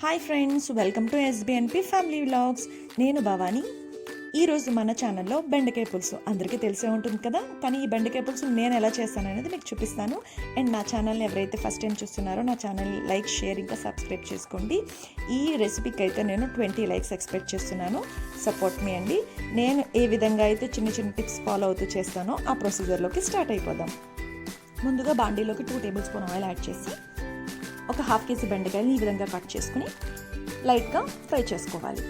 Hi friends welcome to SBNP family vlogs నేను భవాని. ఈరోజు మన ఛానల్లో బెండకాయ పులుసు. అందరికీ తెలిసే ఉంటుంది కదా? కానీ ఈ బెండకాయ పులుసు నేను ఎలా చేస్తాను అనేది మీకు చూపిస్తాను. అండ్ నా ఛానల్ని ఎవరైతే ఫస్ట్ టైం చూస్తున్నారో నా ఛానల్ లైక్ షేర్ ఇంకా సబ్స్క్రైబ్ చేసుకోండి. ఈ రెసిపీకి అయితే నేను ట్వంటీ లైక్స్ ఎక్స్పెక్ట్ చేస్తున్నాను. సపోర్ట్ మీ అండి. నేను ఏ విధంగా అయితే చిన్న చిన్న టిప్స్ ఫాలో అవుతూ చేస్తానో ఆ ప్రొసీజర్లోకి స్టార్ట్ అయిపోదాం. ముందుగా బాండీలోకి two tablespoon oil add చేసి ఒక హాఫ్ కేజీ బెండకాయని ఈ విధంగా కట్ చేసుకుని లైట్గా ఫ్రై చేసుకోవాలి.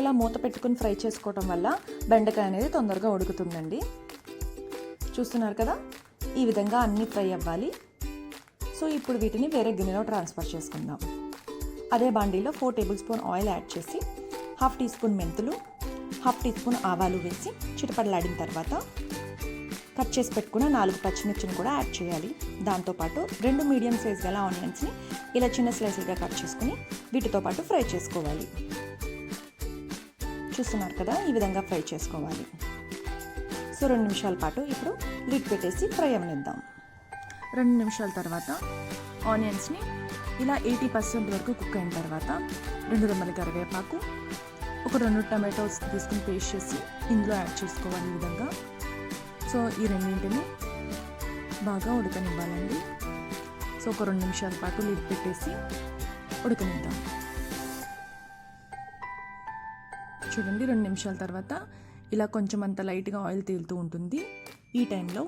ఇలా మూత పెట్టుకుని ఫ్రై చేసుకోవటం వల్ల బెండకాయ అనేది తొందరగా ఉడుకుతుందండి. చూస్తున్నారు కదా? ఈ విధంగా అన్నీ ఫ్రై అవ్వాలి. సో ఇప్పుడు వీటిని వేరే గిన్నెలో ట్రాన్స్ఫర్ చేసుకుందాం. అదే బాండీలో four tablespoon oil add చేసి హాఫ్ టీ స్పూన్ మెంతులు హాఫ్ టీ స్పూన్ ఆవాలు వేసి చిటపడలాడిన తర్వాత కట్ చేసి పెట్టుకున్న నాలుగు పచ్చిమిర్చిని కూడా యాడ్ చేయాలి. దాంతోపాటు రెండు మీడియం సైజ్ గల ఆనియన్స్ని ఇలా చిన్న స్లైసులుగా కట్ చేసుకుని వీటితో పాటు ఫ్రై చేసుకోవాలి. చూస్తున్నారు కదా ఈ విధంగా ఫ్రై చేసుకోవాలి. సో రెండు నిమిషాల పాటు ఇప్పుడు లిడ్ పెట్టేసి ఫ్రై అవనిద్దాం. రెండు నిమిషాల తర్వాత ఆనియన్స్ని ఇలా ఎయిటీ పర్సెంట్ వరకు కుక్ అయిన తర్వాత రెండు రెమ్మల కరివేపాకు ఒక రెండు టమాటోస్ తీసుకుని పేస్ట్ చేసి ఇందులో యాడ్ చేసుకోవాలి ఈ విధంగా. సో ఈ రెండింటిని బాగా ఉడకనివ్వాలండి. సో ఒక రెండు నిమిషాల పాటు లిడ్ పెట్టేసి ఉడకనిద్దాం. చూడండి రెండు నిమిషాల తర్వాత ఇలా కొంచెం అంత లైట్గా ఆయిల్ తేలుతూ ఉంటుంది. ఈ టైంలో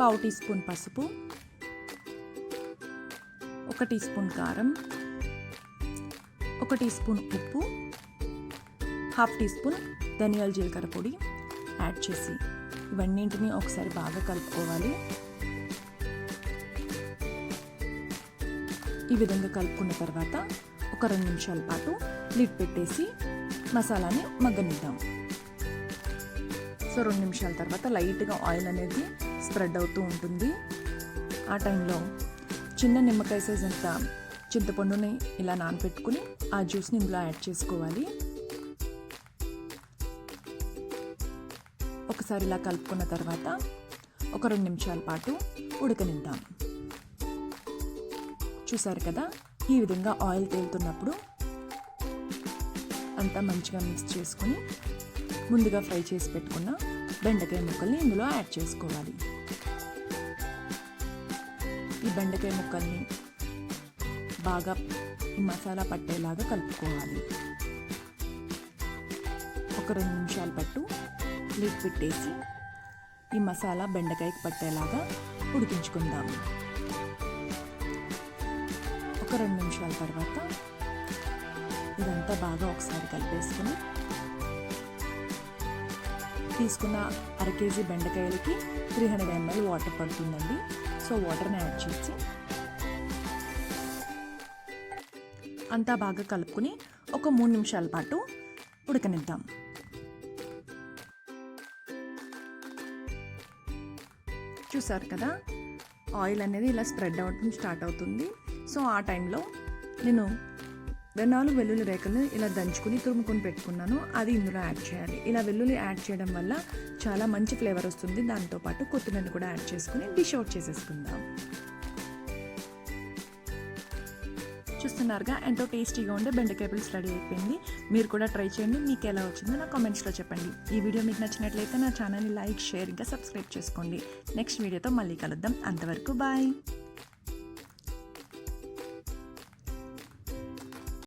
పావు టీ స్పూన్ పసుపు ఒక టీ స్పూన్ కారం ఒక టీ స్పూన్ ఉప్పు హాఫ్ టీ స్పూన్ ధనియాల జీలకర్ర పొడి యాడ్ చేసి ఇవన్నింటిని ఒకసారి బాగా కలుపుకోవాలి. ఈ విధంగా కలుపుకున్న తర్వాత ఒక రెండు నిమిషాల పాటు లిడ్ పెట్టేసి మసాలాని మగ్గనిద్దాం. సో రెండు నిమిషాల తర్వాత లైట్గా ఆయిల్ అనేది స్ప్రెడ్ అవుతూ ఉంటుంది. ఆ టైంలో చిన్న నిమ్మకాయ సైజ్ అంత చింతపండుని ఇలా నానబెట్టుకుని ఆ జ్యూస్ని ఇందులో యాడ్ చేసుకోవాలి. ఒకసారి ఇలా కలుపుకున్న తర్వాత ఒక రెండు నిమిషాల పాటు ఉడకనిద్దాం. చూసారు కదా ఈ విధంగా ఆయిల్ తేలుతున్నప్పుడు అంతా మంచిగా మిక్స్ చేసుకొని ముందుగా ఫ్రై చేసి పెట్టుకున్న బెండకాయ ముక్కల్ని ఇందులో యాడ్ చేసుకోవాలి. ఈ బెండకాయ ముక్కల్ని బాగా ఈ మసాలా పట్టేలాగా కలుపుకోవాలి. ఒక రెండు నిమిషాల పట్టు లిడ్ పెట్టేసి ఈ మసాలా బెండకాయకి పట్టేలాగా ఉడికించుకుందాము ఒక రెండు నిమిషాల తర్వాత ఇదంతా బాగా ఒకసారి కలిపేసుకుని తీసుకున్న అర కేజీ బెండకాయలకి త్రీ హండ్రెడ్ ఎంఎల్ వాటర్ పడుతుందండి. సో వాటర్ని యాడ్ చేసి అంతా బాగా కలుపుకుని ఒక మూడు నిమిషాల పాటు ఉడకనిద్దాం. చూసారు కదా? ఆయిల్ అనేది ఇలా స్ప్రెడ్ అవ్వడం స్టార్ట్ అవుతుంది. సో ఆ టైంలో నేను నాలుగు వెల్లుల్లి రేఖలు ఇలా దంచుకుని తురుముకొని పెట్టుకున్నాను. అది ఇందులో యాడ్ చేయాలి. ఇలా వెల్లుల్లి యాడ్ చేయడం వల్ల చాలా మంచి ఫ్లేవర్ వస్తుంది. దాంతోపాటు కొత్తిమీర కూడా యాడ్ చేసుకుని డిష్ అవుట్ చేసేసుకుందాం. చూస్తున్నారుగా ఎంతో టేస్టీగా ఉండే బెండకాయ పులుసు రెడీ అయిపోయింది. మీరు కూడా ట్రై చేయండి. మీకు ఎలా వచ్చిందో నా కామెంట్స్లో చెప్పండి. ఈ వీడియో మీకు నచ్చినట్లయితే నా ఛానల్ని లైక్ షేర్ ఇంకా సబ్స్క్రైబ్ చేసుకోండి. నెక్స్ట్ వీడియోతో మళ్ళీ కలుద్దాం. అంతవరకు బాయ్.